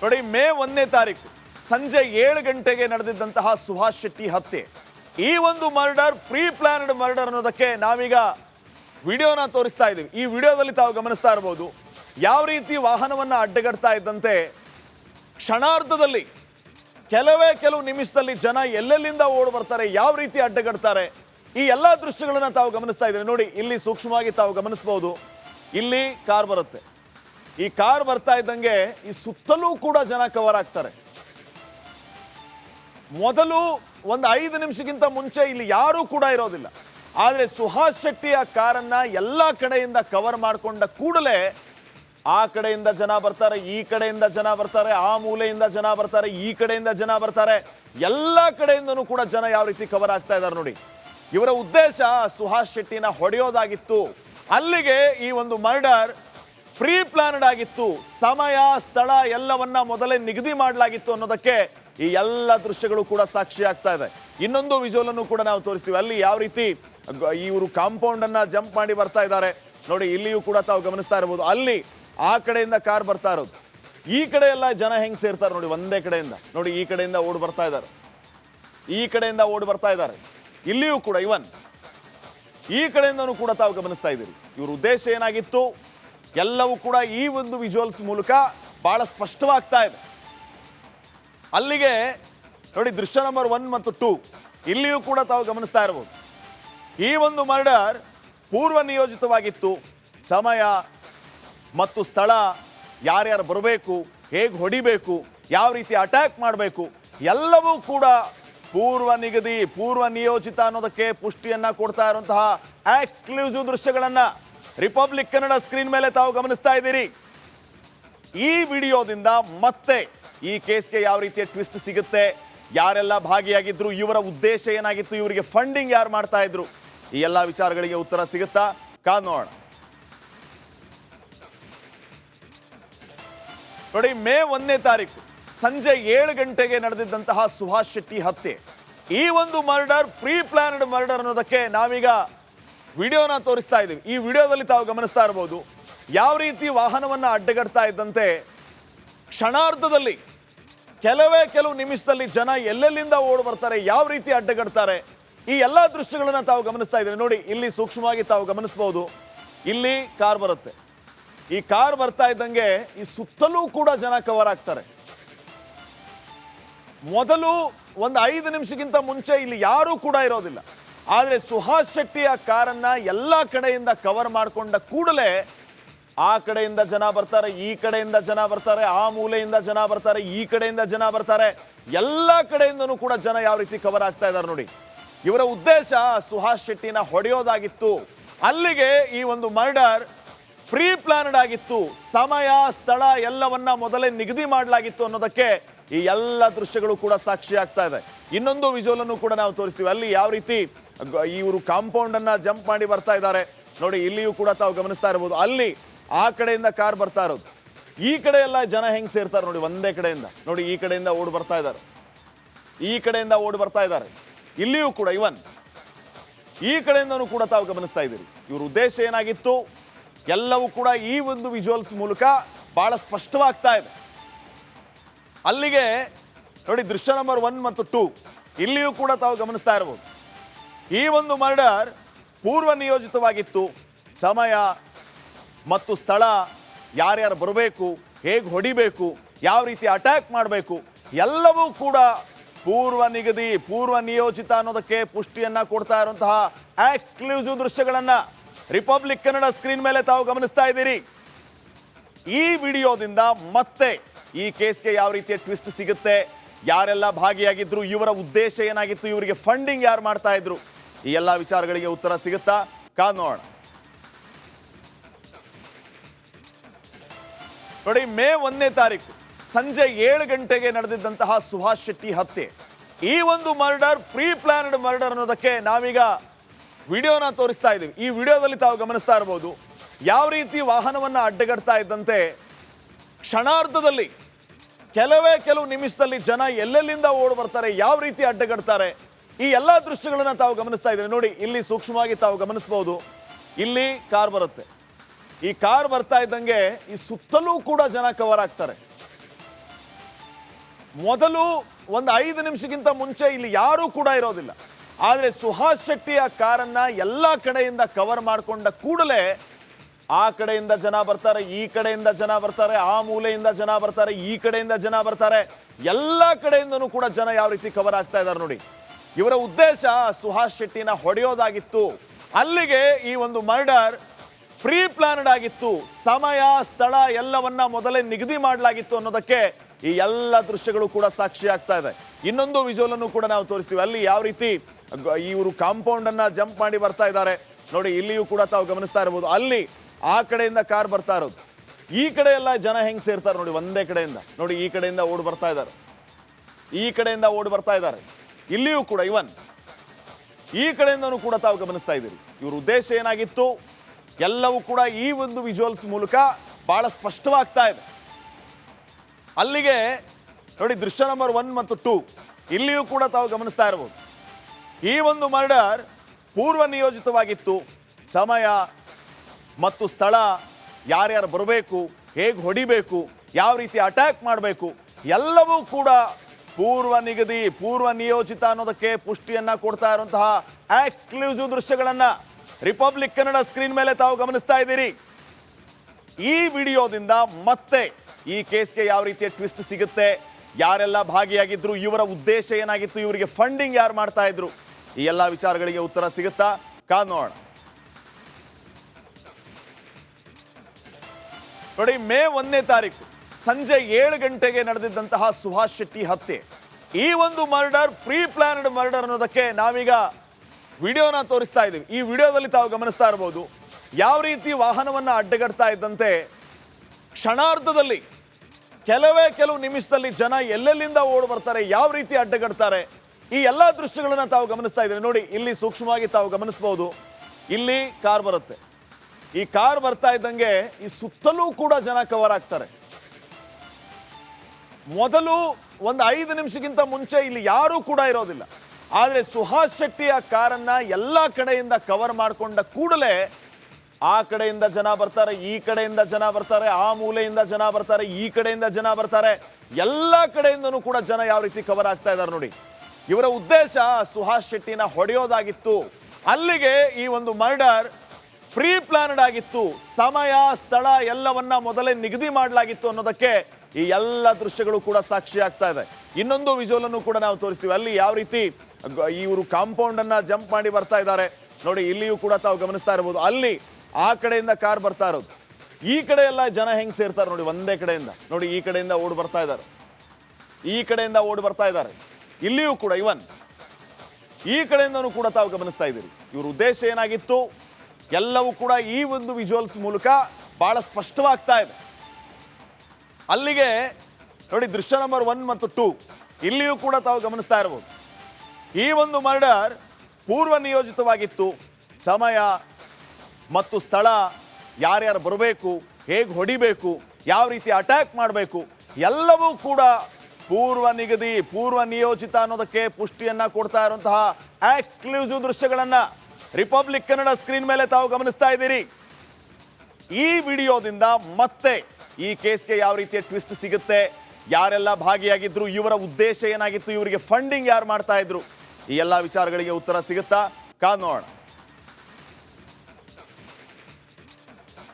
ನೋಡಿ, ಮೇ ಒಂದನೇ ತಾರೀಕು ಸಂಜೆ ಏಳು ಗಂಟೆಗೆ ನಡೆದಿದ್ದಂತಹ ಸುಭಾಷ್ ಶೆಟ್ಟಿ ಹತ್ಯೆ. ಈ ಒಂದು ಮರ್ಡರ್ ಪ್ರೀ ಪ್ಲಾನ್ಡ್ ಮರ್ಡರ್ ಅನ್ನೋದಕ್ಕೆ ನಾವೀಗ ವಿಡಿಯೋನ ತೋರಿಸ್ತಾ ಇದ್ದೀವಿ. ಈ ವಿಡಿಯೋದಲ್ಲಿ ತಾವು ಗಮನಿಸ್ತಾ ಇರಬಹುದು ಯಾವ ರೀತಿ ವಾಹನವನ್ನ ಅಡ್ಡಗಡ್ತಾ ಇದ್ದಂತೆ ಕ್ಷಣಾರ್ಧದಲ್ಲಿ ಕೆಲವೇ ಕೆಲವು ನಿಮಿಷದಲ್ಲಿ ಜನ ಎಲ್ಲೆಲ್ಲಿಂದ ಓಡ್ ಬರ್ತಾರೆ, ಯಾವ ರೀತಿ ಅಡ್ಡಗಡ್ತಾರೆ, ಈ ಎಲ್ಲ ದೃಶ್ಯಗಳನ್ನು ತಾವು ಗಮನಿಸ್ತಾ ಇದ್ದೀರಿ. ನೋಡಿ, ಇಲ್ಲಿ ಸೂಕ್ಷ್ಮವಾಗಿ ತಾವು ಗಮನಿಸಬಹುದು ಇಲ್ಲಿ ಕಾರ್ ಬರುತ್ತೆ. ಈ ಕಾರ್ ಬರ್ತಾ ಇದ್ದಂಗೆ ಈ ಸುತ್ತಲೂ ಕೂಡ ಜನ ಕವರ್ ಆಗ್ತಾರೆ. ಮೊದಲು ಒಂದು ಐದು ನಿಮಿಷಕ್ಕಿಂತ ಮುಂಚೆ ಇಲ್ಲಿ ಯಾರೂ ಕೂಡ ಇರೋದಿಲ್ಲ. ಆದರೆ ಸುಹಾಸ್ ಶೆಟ್ಟಿಯ ಕಾರನ್ನ ಎಲ್ಲ ಕಡೆಯಿಂದ ಕವರ್ ಮಾಡಿಕೊಂಡ ಕೂಡಲೇ ಆ ಕಡೆಯಿಂದ ಜನ ಬರ್ತಾರೆ, ಈ ಕಡೆಯಿಂದ ಜನ ಬರ್ತಾರೆ, ಆ ಮೂಲೆಯಿಂದ ಜನ ಬರ್ತಾರೆ, ಈ ಕಡೆಯಿಂದ ಜನ ಬರ್ತಾರೆ. ಎಲ್ಲ ಕಡೆಯಿಂದನೂ ಕೂಡ ಜನ ಯಾವ ರೀತಿ ಕವರ್ ಆಗ್ತಾ ಇದ್ದಾರೆ ನೋಡಿ. ಇವರ ಉದ್ದೇಶ ಸುಹಾಸ್ ಶೆಟ್ಟಿನ ಹೊಡೆಯೋದಾಗಿತ್ತು. ಅಲ್ಲಿಗೆ ಈ ಒಂದು ಮರ್ಡರ್ ಪ್ರೀ ಪ್ಲಾನ್ಡ್ ಆಗಿತ್ತು. ಸಮಯ, ಸ್ಥಳ ಎಲ್ಲವನ್ನ ಮೊದಲೇ ನಿಗದಿ ಮಾಡಲಾಗಿತ್ತು ಅನ್ನೋದಕ್ಕೆ ಈ ಎಲ್ಲ ದೃಶ್ಯಗಳು ಕೂಡ ಸಾಕ್ಷಿ ಆಗ್ತಾ ಇದೆ. ಇನ್ನೊಂದು ವಿಜುವಲ್ ಅನ್ನು ಕೂಡ ನಾವು ತೋರಿಸ್ತೀವಿ. ಅಲ್ಲಿ ಯಾವ ರೀತಿ ಇವರು ಕಾಂಪೌಂಡ್ ಅನ್ನ ಜಂಪ್ ಮಾಡಿ ಬರ್ತಾ ಇದ್ದಾರೆ. ನೋಡಿ, ಇಲ್ಲಿಯೂ ಕೂಡ ತಾವು ಗಮನಿಸ್ತಾ ಇರಬಹುದು. ಅಲ್ಲಿ ಆ ಕಡೆಯಿಂದ ಕಾರ್ ಬರ್ತಾ ಇರೋದು. ಈ ಕಡೆ ಎಲ್ಲ ಜನ ಹೆಂಗ್ ಸೇರ್ತಾರೆ ನೋಡಿ, ಒಂದೇ ಕಡೆಯಿಂದ. ನೋಡಿ, ಈ ಕಡೆಯಿಂದ ಓಡ್ ಬರ್ತಾ ಇದ್ದಾರೆ. ಈ ಕಡೆಯಿಂದ ಓಡ್ ಬರ್ತಾ ಇದ್ದಾರೆ. ಇಲ್ಲಿಯೂ ಕೂಡ ಇವನ್ ಈ ಕಡೆಯಿಂದನೂ ಕೂಡ ತಾವು ಗಮನಿಸ್ತಾ ಇದ್ದೀರಿ. ಇವ್ರ ಉದ್ದೇಶ ಏನಾಗಿತ್ತು? ಎಲ್ಲವೂ ಕೂಡ ಈ ಒಂದು ವಿಜುವಲ್ಸ್ ಮೂಲಕ ಬಹಳ ಸ್ಪಷ್ಟವಾಗ್ತಾ ಇದೆ. ಅಲ್ಲಿಗೆ ನೋಡಿ ದೃಶ್ಯ ನಂಬರ್ ಒನ್ ಮತ್ತು ಟೂ ಇಲ್ಲಿಯೂ ಕೂಡ ತಾವು ಗಮನಿಸ್ತಾ ಇರಬಹುದು ಈ ಒಂದು ಮರ್ಡರ್ ಪೂರ್ವ ನಿಯೋಜಿತವಾಗಿತ್ತು. ಸಮಯ ಮತ್ತು ಸ್ಥಳ, ಯಾರ್ಯಾರು ಬರಬೇಕು, ಹೇಗೆ ಹೊಡಿಬೇಕು, ಯಾವ ರೀತಿ ಅಟ್ಯಾಕ್ ಮಾಡಬೇಕು, ಎಲ್ಲವೂ ಕೂಡ ಪೂರ್ವ ನಿಗದಿ, ಪೂರ್ವ ನಿಯೋಜಿತ ಅನ್ನೋದಕ್ಕೆ ಪುಷ್ಟಿಯನ್ನ ಕೊಡ್ತಾ ಇರುವಂತಹ ಎಕ್ಸ್ಕ್ಲೂಸಿವ್ ದೃಶ್ಯಗಳನ್ನ ರಿಪಬ್ಲಿಕ್ ಕನ್ನಡ ಸ್ಕ್ರೀನ್ ಮೇಲೆ ತಾವು ಗಮನಿಸ್ತಾ ಇದ್ದೀರಿ. ಈ ವಿಡಿಯೋದಿಂದ ಮತ್ತೆ ಈ ಕೇಸ್ಗೆ ಯಾವ ರೀತಿಯ ಟ್ವಿಸ್ಟ್ ಸಿಗುತ್ತೆ, ಯಾರೆಲ್ಲ ಭಾಗಿಯಾಗಿದ್ರು, ಇವರ ಉದ್ದೇಶ ಏನಾಗಿತ್ತು, ಇವರಿಗೆ ಫಂಡಿಂಗ್ ಯಾರು ಮಾಡ್ತಾ ಇದ್ರು, ಈ ಎಲ್ಲ ವಿಚಾರಗಳಿಗೆ ಉತ್ತರ ಸಿಗುತ್ತಾ? ಕಾ ನೋಡೋಣ. ನೋಡಿ, ಮೇ ಒಂದನೇ ತಾರೀಕು ಸಂಜೆ ಏಳು ಗಂಟೆಗೆ ನಡೆದಿದ್ದಂತಹ ಸುಭಾಷ್ ಶೆಟ್ಟಿ ಹತ್ಯೆ. ಈ ಒಂದು ಮರ್ಡರ್ ಪ್ರೀ ಪ್ಲಾನ್ಡ್ ಮರ್ಡರ್ ಅನ್ನೋದಕ್ಕೆ ನಾವೀಗ ವಿಡಿಯೋನ ತೋರಿಸ್ತಾ ಇದ್ದೀವಿ. ಈ ವಿಡಿಯೋದಲ್ಲಿ ತಾವು ಗಮನಿಸ್ತಾ ಇರಬಹುದು ಯಾವ ರೀತಿ ವಾಹನವನ್ನು ಅಡ್ಡಗಡ್ತಾ ಇದ್ದಂತೆ ಕ್ಷಣಾರ್ಧದಲ್ಲಿ ಕೆಲವೇ ಕೆಲವು ನಿಮಿಷದಲ್ಲಿ ಜನ ಎಲ್ಲೆಲ್ಲಿಂದ ಓಡ್ ಬರ್ತಾರೆ, ಯಾವ ರೀತಿ ಅಡ್ಡಗಡ್ತಾರೆ ಈ ಎಲ್ಲ ದೃಶ್ಯಗಳನ್ನು ತಾವು ಗಮನಿಸ್ತಾ ಇದ್ದೀವಿ. ನೋಡಿ, ಇಲ್ಲಿ ಸೂಕ್ಷ್ಮವಾಗಿ ತಾವು ಗಮನಿಸಬಹುದು ಇಲ್ಲಿ ಕಾರ್ ಬರುತ್ತೆ. ಈ ಕಾರ್ ಬರ್ತಾ ಇದ್ದಂಗೆ ಈ ಸುತ್ತಲೂ ಕೂಡ ಜನ ಕವರ್ ಆಗ್ತಾರೆ. ಮೊದಲು ಒಂದು ಐದು ನಿಮಿಷಕ್ಕಿಂತ ಮುಂಚೆ ಇಲ್ಲಿ ಯಾರೂ ಕೂಡ ಇರೋದಿಲ್ಲ. ಆದರೆ ಸುಹಾಸ್ ಶೆಟ್ಟಿಯ ಕಾರನ್ನು ಎಲ್ಲ ಕಡೆಯಿಂದ ಕವರ್ ಮಾಡಿಕೊಂಡ ಕೂಡಲೇ ಆ ಕಡೆಯಿಂದ ಜನ ಬರ್ತಾರೆ, ಈ ಕಡೆಯಿಂದ ಜನ ಬರ್ತಾರೆ, ಆ ಮೂಲೆಯಿಂದ ಜನ ಬರ್ತಾರೆ, ಈ ಕಡೆಯಿಂದ ಜನ ಬರ್ತಾರೆ. ಎಲ್ಲ ಕಡೆಯಿಂದನೂ ಕೂಡ ಜನ ಯಾವ ರೀತಿ ಕವರ್ ಆಗ್ತಾ ಇದ್ದಾರೆ ನೋಡಿ. ಇವರ ಉದ್ದೇಶ ಸುಹಾಸ್ ಶೆಟ್ಟಿನ ಹೊಡೆಯೋದಾಗಿತ್ತು. ಅಲ್ಲಿಗೆ ಈ ಒಂದು ಮರ್ಡರ್ ಪ್ರೀ ಪ್ಲಾನ್ಡ್ ಆಗಿತ್ತು. ಸಮಯ, ಸ್ಥಳ ಎಲ್ಲವನ್ನ ಮೊದಲೇ ನಿಗದಿ ಮಾಡಲಾಗಿತ್ತು ಅನ್ನೋದಕ್ಕೆ ಈ ಎಲ್ಲ ದೃಶ್ಯಗಳು ಕೂಡ ಸಾಕ್ಷಿ ಆಗ್ತಾ ಇದೆ. ಇನ್ನೊಂದು ವಿಜುವಲ್ ಅನ್ನು ಕೂಡ ನಾವು ತೋರಿಸ್ತೀವಿ. ಅಲ್ಲಿ ಯಾವ ರೀತಿ ಇವರು ಕಾಂಪೌಂಡ್ ಅನ್ನ ಜಂಪ್ ಮಾಡಿ ಬರ್ತಾ ಇದ್ದಾರೆ. ನೋಡಿ, ಇಲ್ಲಿಯೂ ಕೂಡ ತಾವು ಗಮನಿಸ್ತಾ ಇರಬಹುದು ಅಲ್ಲಿ ಆ ಕಡೆಯಿಂದ ಕಾರ್ ಬರ್ತಾ ಇರೋದು. ಈ ಕಡೆ ಎಲ್ಲ ಜನ ಹೆಂಗ್ ಸೇರ್ತಾರೆ ನೋಡಿ, ಒಂದೇ ಕಡೆಯಿಂದ. ನೋಡಿ, ಈ ಕಡೆಯಿಂದ ಓಡ್ ಬರ್ತಾ ಇದ್ದಾರೆ. ಈ ಕಡೆಯಿಂದ ಓಡ್ ಬರ್ತಾ ಇದ್ದಾರೆ. ಇಲ್ಲಿಯೂ ಕೂಡ ಇವನ್ ಈ ಕಡೆಯಿಂದನೂ ಕೂಡ ತಾವು ಗಮನಿಸ್ತಾ ಇದ್ದೀರಿ. ಇವ್ರ ಉದ್ದೇಶ ಏನಾಗಿತ್ತು? ಎಲ್ಲವೂ ಕೂಡ ಈ ಒಂದು ವಿಜುವಲ್ಸ್ ಮೂಲಕ ಬಹಳ ಸ್ಪಷ್ಟವಾಗ್ತಾ ಇದೆ. ಅಲ್ಲಿಗೆ ನೋಡಿ, ದೃಶ್ಯ ನಂಬರ್ ಒನ್ ಮತ್ತು ಟೂ ಇಲ್ಲಿಯೂ ಕೂಡ ತಾವು ಗಮನಿಸ್ತಾ ಇರಬಹುದು ಈ ಒಂದು ಮರ್ಡರ್ ಪೂರ್ವ ನಿಯೋಜಿತವಾಗಿತ್ತು. ಸಮಯ ಮತ್ತು ಸ್ಥಳ, ಯಾರ್ಯಾರು ಬರಬೇಕು, ಹೇಗೆ ಹೊಡಿಬೇಕು, ಯಾವ ರೀತಿ ಅಟ್ಯಾಕ್ ಮಾಡಬೇಕು, ಎಲ್ಲವೂ ಕೂಡ ಪೂರ್ವ ನಿಗದಿ, ಪೂರ್ವ ನಿಯೋಜಿತ ಅನ್ನೋದಕ್ಕೆ ಪುಷ್ಟಿಯನ್ನು ಕೊಡ್ತಾ ಇರುವಂತಹ ಎಕ್ಸ್ಕ್ಲೂಸಿವ್ ದೃಶ್ಯಗಳನ್ನ ರಿಪಬ್ಲಿಕ್ ಕನ್ನಡ ಸ್ಕ್ರೀನ್ ಮೇಲೆ ತಾವು ಗಮನಿಸ್ತಾ ಇದ್ದೀರಿ. ಈ ವಿಡಿಯೋದಿಂದ ಮತ್ತೆ ಈ ಕೇಸ್ಗೆ ಯಾವ ರೀತಿಯ ಟ್ವಿಸ್ಟ್ ಸಿಗುತ್ತೆ, ಯಾರೆಲ್ಲ ಭಾಗಿಯಾಗಿದ್ರು, ಇವರ ಉದ್ದೇಶ ಏನಾಗಿತ್ತು, ಇವರಿಗೆ ಫಂಡಿಂಗ್ ಯಾರು ಮಾಡ್ತಾ ಇದ್ರು ಈ ಎಲ್ಲ ವಿಚಾರಗಳಿಗೆ ಉತ್ತರ ಸಿಗುತ್ತಾ? ಕಾದ್ ನೋಡೋಣ ನೋಡಿ, ಮೇ ಒಂದನೇ ತಾರೀಕು, ಸಂಜೆ ಏಳು ಗಂಟೆಗೆ ನಡೆದಿದ್ದಂತಹ ಸುಭಾಷ್ ಶೆಟ್ಟಿ ಹತ್ಯೆ. ಈ ಒಂದು ಮರ್ಡರ್ ಪ್ರೀ ಪ್ಲಾನ್ಡ್ ಮರ್ಡರ್ ಅನ್ನೋದಕ್ಕೆ ನಾವೀಗ ವಿಡಿಯೋನ ತೋರಿಸ್ತಾ ಇದ್ದೀವಿ. ಈ ವಿಡಿಯೋದಲ್ಲಿ ತಾವು ಗಮನಿಸ್ತಾ ಇರಬಹುದು ಯಾವ ರೀತಿ ವಾಹನವನ್ನ ಅಡ್ಡಗಡ್ತಾ ಇದ್ದಂತೆ ಕ್ಷಣಾರ್ಧದಲ್ಲಿ, ಕೆಲವೇ ಕೆಲವು ನಿಮಿಷದಲ್ಲಿ ಜನ ಎಲ್ಲೆಲ್ಲಿಂದ ಓಡ್ ಬರ್ತಾರೆ, ಯಾವ ರೀತಿ ಅಡ್ಡಗಡ್ತಾರೆ ಈ ಎಲ್ಲ ದೃಶ್ಯಗಳನ್ನ ತಾವು ಗಮನಿಸ್ತಾ ಇದ್ದೀರಿ. ನೋಡಿ, ಇಲ್ಲಿ ಸೂಕ್ಷ್ಮವಾಗಿ ತಾವು ಗಮನಿಸಬಹುದು ಇಲ್ಲಿ ಕಾರ್ ಬರುತ್ತೆ. ಈ ಕಾರ್ ಬರ್ತಾ ಇದ್ದಂಗೆ ಈ ಸುತ್ತಲೂ ಕೂಡ ಜನ ಕವರ್ ಆಗ್ತಾರೆ. ಮೊದಲು ಒಂದು ಐದು ನಿಮಿಷಕ್ಕಿಂತ ಮುಂಚೆ ಇಲ್ಲಿ ಯಾರೂ ಕೂಡ ಇರೋದಿಲ್ಲ. ಆದರೆ ಸುಹಾಸ್ ಶೆಟ್ಟಿಯ ಕಾರನ್ನ ಎಲ್ಲ ಕಡೆಯಿಂದ ಕವರ್ ಮಾಡಿಕೊಂಡ ಕೂಡಲೇ ಆ ಕಡೆಯಿಂದ ಜನ ಬರ್ತಾರೆ, ಈ ಕಡೆಯಿಂದ ಜನ ಬರ್ತಾರೆ, ಆ ಮೂಲೆಯಿಂದ ಜನ ಬರ್ತಾರೆ, ಈ ಕಡೆಯಿಂದ ಜನ ಬರ್ತಾರೆ. ಎಲ್ಲ ಕಡೆಯಿಂದನೂ ಕೂಡ ಜನ ಯಾವ ರೀತಿ ಕವರ್ ಆಗ್ತಾ ಇದ್ದಾರೆ ನೋಡಿ. ಇವರ ಉದ್ದೇಶ ಸುಹಾಸ್ ಶೆಟ್ಟಿನ ಹೊಡೆಯೋದಾಗಿತ್ತು. ಅಲ್ಲಿಗೆ ಈ ಒಂದು ಮರ್ಡರ್ ಪ್ರೀ ಪ್ಲಾನ್ಡ್ ಆಗಿತ್ತು. ಸಮಯ, ಸ್ಥಳ ಎಲ್ಲವನ್ನ ಮೊದಲೇ ನಿಗದಿ ಮಾಡಲಾಗಿತ್ತು ಅನ್ನೋದಕ್ಕೆ ಈ ಎಲ್ಲ ದೃಶ್ಯಗಳು ಕೂಡ ಸಾಕ್ಷಿ ಆಗ್ತಾ ಇದೆ. ಇನ್ನೊಂದು ವಿಜುವಲ್ ಅನ್ನು ಕೂಡ ನಾವು ತೋರಿಸ್ತೀವಿ. ಅಲ್ಲಿ ಯಾವ ರೀತಿ ಇವರು ಕಾಂಪೌಂಡ್ ಅನ್ನ ಜಂಪ್ ಮಾಡಿ ಬರ್ತಾ ಇದ್ದಾರೆ. ನೋಡಿ, ಇಲ್ಲಿಯೂ ಕೂಡ ತಾವು ಗಮನಿಸ್ತಾ ಇರಬಹುದು. ಅಲ್ಲಿ ಆ ಕಡೆಯಿಂದ ಕಾರ್ ಬರ್ತಾ ಇರೋದು. ಈ ಕಡೆ ಎಲ್ಲ ಜನ ಹೆಂಗ್ ಸೇರ್ತಾರೆ ನೋಡಿ, ಒಂದೇ ಕಡೆಯಿಂದ. ನೋಡಿ, ಈ ಕಡೆಯಿಂದ ಓಡ್ ಬರ್ತಾ ಇದ್ದಾರೆ. ಈ ಕಡೆಯಿಂದ ಓಡ್ ಬರ್ತಾ ಇದ್ದಾರೆ. ಇಲ್ಲಿಯೂ ಕೂಡ ಇವನ್, ಈ ಕಡೆಯಿಂದನೂ ಕೂಡ ತಾವು ಗಮನಿಸ್ತಾ ಇದ್ದೀರಿ. ಇವ್ರ ಉದ್ದೇಶ ಏನಾಗಿತ್ತು? ಎಲ್ಲವೂ ಕೂಡ ಈ ಒಂದು ವಿಜುವಲ್ಸ್ ಮೂಲಕ ಬಹಳ ಸ್ಪಷ್ಟವಾಗ್ತಾ ಇದೆ. ಅಲ್ಲಿಗೆ ನೋಡಿ, ದೃಶ್ಯ ನಂಬರ್ ಒನ್ ಮತ್ತು ಟೂ ಇಲ್ಲಿಯೂ ಕೂಡ ತಾವು ಗಮನಿಸ್ತಾ ಇರಬಹುದು ಈ ಒಂದು ಮರ್ಡರ್ ಪೂರ್ವ ನಿಯೋಜಿತವಾಗಿತ್ತು. ಸಮಯ ಮತ್ತು ಸ್ಥಳ, ಯಾರ್ಯಾರು ಬರಬೇಕು, ಹೇಗೆ ಹೊಡಿಬೇಕು, ಯಾವ ರೀತಿ ಅಟ್ಯಾಕ್ ಮಾಡಬೇಕು, ಎಲ್ಲವೂ ಕೂಡ ಪೂರ್ವ ನಿಗದಿ, ಪೂರ್ವ ನಿಯೋಜಿತ ಅನ್ನೋದಕ್ಕೆ ಪುಷ್ಟಿಯನ್ನ ಕೊಡ್ತಾ ಇರುವಂತಹ ಎಕ್ಸ್ಕ್ಲೂಸಿವ್ ದೃಶ್ಯಗಳನ್ನ ರಿಪಬ್ಲಿಕ್ ಕನ್ನಡ ಸ್ಕ್ರೀನ್ ಮೇಲೆ ತಾವು ಗಮನಿಸ್ತಾ ಇದ್ದೀರಿ. ಈ ವಿಡಿಯೋದಿಂದ ಮತ್ತೆ ಈ ಕೇಸ್ಗೆ ಯಾವ ರೀತಿಯ ಟ್ವಿಸ್ಟ್ ಸಿಗುತ್ತೆ, ಯಾರೆಲ್ಲ ಭಾಗಿಯಾಗಿದ್ರು, ಇವರ ಉದ್ದೇಶ ಏನಾಗಿತ್ತು, ಇವರಿಗೆ ಫಂಡಿಂಗ್ ಯಾರು ಮಾಡ್ತಾ ಇದ್ರು, ಈ ಎಲ್ಲ ವಿಚಾರಗಳಿಗೆ ಉತ್ತರ ಸಿಗುತ್ತಾ? ಕಾದ್ ನೋಡೋಣ. ನೋಡಿ, ಮೇ ಒಂದನೇ ತಾರೀಕು. ಸಂಜೆ ಏಳು ಗಂಟೆಗೆ ನಡೆದಿದ್ದಂತಹ ಸುಭಾಷ್ ಶೆಟ್ಟಿ ಹತ್ಯೆ. ಈ ಒಂದು ಮರ್ಡರ್ ಪ್ರೀ ಪ್ಲಾನ್ಡ್ ಮರ್ಡರ್ ಅನ್ನೋದಕ್ಕೆ ನಾವೀಗ ವಿಡಿಯೋನ ತೋರಿಸ್ತಾ ಇದ್ದೀವಿ. ಈ ವಿಡಿಯೋದಲ್ಲಿ ತಾವು ಗಮನಿಸ್ತಾ ಇರಬಹುದು ಯಾವ ರೀತಿ ವಾಹನವನ್ನು ಅಡ್ಡಗಡ್ತಾ ಇದ್ದಂತೆ ಕ್ಷಣಾರ್ಧದಲ್ಲಿ ಕೆಲವೇ ಕೆಲವು ನಿಮಿಷದಲ್ಲಿ ಜನ ಎಲ್ಲೆಲ್ಲಿಂದ ಓಡ್ ಬರ್ತಾರೆ, ಯಾವ ರೀತಿ ಅಡ್ಡಗಡ್ತಾರೆ, ಈ ಎಲ್ಲ ದೃಶ್ಯಗಳನ್ನ ತಾವು ಗಮನಿಸ್ತಾ ಇದ್ದೀವಿ. ನೋಡಿ, ಇಲ್ಲಿ ಸೂಕ್ಷ್ಮವಾಗಿ ತಾವು ಗಮನಿಸಬಹುದು ಇಲ್ಲಿ ಕಾರ್ ಬರುತ್ತೆ. ಈ ಕಾರ್ ಬರ್ತಾ ಇದ್ದಂಗೆ ಈ ಸುತ್ತಲೂ ಕೂಡ ಜನ ಕವರ್ ಆಗ್ತಾರೆ. ಮೊದಲು ಒಂದು ಐದು ನಿಮಿಷಕ್ಕಿಂತ ಮುಂಚೆ ಇಲ್ಲಿ ಯಾರೂ ಕೂಡ ಇರೋದಿಲ್ಲ. ಆದರೆ ಸುಹಾಸ್ ಶೆಟ್ಟಿಯ ಕಾರನ್ನ ಎಲ್ಲ ಕಡೆಯಿಂದ ಕವರ್ ಮಾಡಿಕೊಂಡ ಕೂಡಲೇ ಆ ಕಡೆಯಿಂದ ಜನ ಬರ್ತಾರೆ, ಈ ಕಡೆಯಿಂದ ಜನ ಬರ್ತಾರೆ, ಆ ಮೂಲೆಯಿಂದ ಜನ ಬರ್ತಾರೆ, ಈ ಕಡೆಯಿಂದ ಜನ ಬರ್ತಾರೆ. ಎಲ್ಲ ಕಡೆಯಿಂದನೂ ಕೂಡ ಜನ ಯಾವ ರೀತಿ ಕವರ್ ಆಗ್ತಾ ಇದ್ದಾರೆ ನೋಡಿ. ಇವರ ಉದ್ದೇಶ ಸುಹಾಸ್ ಶೆಟ್ಟಿನ ಹೊಡೆಯೋದಾಗಿತ್ತು. ಅಲ್ಲಿಗೆ ಈ ಒಂದು ಮರ್ಡರ್ ಪ್ರೀ ಪ್ಲಾನ್ಡ್ ಆಗಿತ್ತು. ಸಮಯ, ಸ್ಥಳ ಎಲ್ಲವನ್ನ ಮೊದಲೇ ನಿಗದಿ ಮಾಡಲಾಗಿತ್ತು ಅನ್ನೋದಕ್ಕೆ ಈ ಎಲ್ಲ ದೃಶ್ಯಗಳು ಕೂಡ ಸಾಕ್ಷಿ ಆಗ್ತಾ ಇದೆ. ಇನ್ನೊಂದು ವಿಜುವಲ್ ಅನ್ನು ಕೂಡ ನಾವು ತೋರಿಸ್ತೀವಿ. ಅಲ್ಲಿ ಯಾವ ರೀತಿ ಇವರು ಕಾಂಪೌಂಡ್ ಅನ್ನ ಜಂಪ್ ಮಾಡಿ ಬರ್ತಾ ಇದ್ದಾರೆ. ನೋಡಿ, ಇಲ್ಲಿಯೂ ಕೂಡ ತಾವು ಗಮನಿಸ್ತಾ ಇರಬಹುದು ಅಲ್ಲಿ ಆ ಕಡೆಯಿಂದ ಕಾರ್ ಬರ್ತಾ ಇರೋದು. ಈ ಕಡೆ ಎಲ್ಲ ಜನ ಹೆಂಗ್ ಸೇರ್ತಾರೆ ನೋಡಿ, ಒಂದೇ ಕಡೆಯಿಂದ. ನೋಡಿ, ಈ ಕಡೆಯಿಂದ ಓಡ್ ಬರ್ತಾ ಇದ್ದಾರೆ. ಈ ಕಡೆಯಿಂದ ಓಡ್ ಬರ್ತಾ ಇದ್ದಾರೆ. ಇಲ್ಲಿಯೂ ಕೂಡ ಇವನ್ ಈ ಕಡೆಯಿಂದನೂ ಕೂಡ ತಾವು ಗಮನಿಸ್ತಾ ಇದ್ದೀರಿ. ಇವ್ರ ಉದ್ದೇಶ ಏನಾಗಿತ್ತು? ಎಲ್ಲವೂ ಕೂಡ ಈ ಒಂದು ವಿಜುವಲ್ಸ್ ಮೂಲಕ ಬಹಳ ಸ್ಪಷ್ಟವಾಗ್ತಾ ಇದೆ. ಅಲ್ಲಿಗೆ ನೋಡಿ ದೃಶ್ಯ ನಂಬರ್ ಒನ್ ಮತ್ತು ಟೂ ಇಲ್ಲಿಯೂ ಕೂಡ ತಾವು ಗಮನಿಸ್ತಾ ಇರಬಹುದು ಈ ಒಂದು ಮರ್ಡರ್ ಪೂರ್ವ ನಿಯೋಜಿತವಾಗಿತ್ತು. ಸಮಯ ಮತ್ತು ಸ್ಥಳ, ಯಾರ್ಯಾರು ಬರಬೇಕು, ಹೇಗೆ ಹೊಡಿಬೇಕು, ಯಾವ ರೀತಿ ಅಟ್ಯಾಕ್ ಮಾಡಬೇಕು, ಎಲ್ಲವೂ ಕೂಡ ಪೂರ್ವ ನಿಗದಿ, ಪೂರ್ವ ನಿಯೋಜಿತ ಅನ್ನೋದಕ್ಕೆ ಪುಷ್ಟಿಯನ್ನ ಕೊಡ್ತಾ ಇರುವಂತಹ ಎಕ್ಸ್ಕ್ಲೂಸಿವ್ ದೃಶ್ಯಗಳನ್ನ ರಿಪಬ್ಲಿಕ್ ಕನ್ನಡ ಸ್ಕ್ರೀನ್ ಮೇಲೆ ತಾವು ಗಮನಿಸ್ತಾ ಇದ್ದೀರಿ. ಈ ವಿಡಿಯೋದಿಂದ ಮತ್ತೆ ಈ ಕೇಸ್ಗೆ ಯಾವ ರೀತಿಯ ಟ್ವಿಸ್ಟ್ ಸಿಗುತ್ತೆ, ಯಾರೆಲ್ಲ ಭಾಗಿಯಾಗಿದ್ರು, ಇವರ ಉದ್ದೇಶ ಏನಾಗಿತ್ತು, ಇವರಿಗೆ ಫಂಡಿಂಗ್ ಯಾರು ಮಾಡ್ತಾ ಇದ್ರು, ಈ ಎಲ್ಲ ವಿಚಾರಗಳಿಗೆ ಉತ್ತರ ಸಿಗುತ್ತಾ? ಕಾದ್ ನೋಡೋಣ.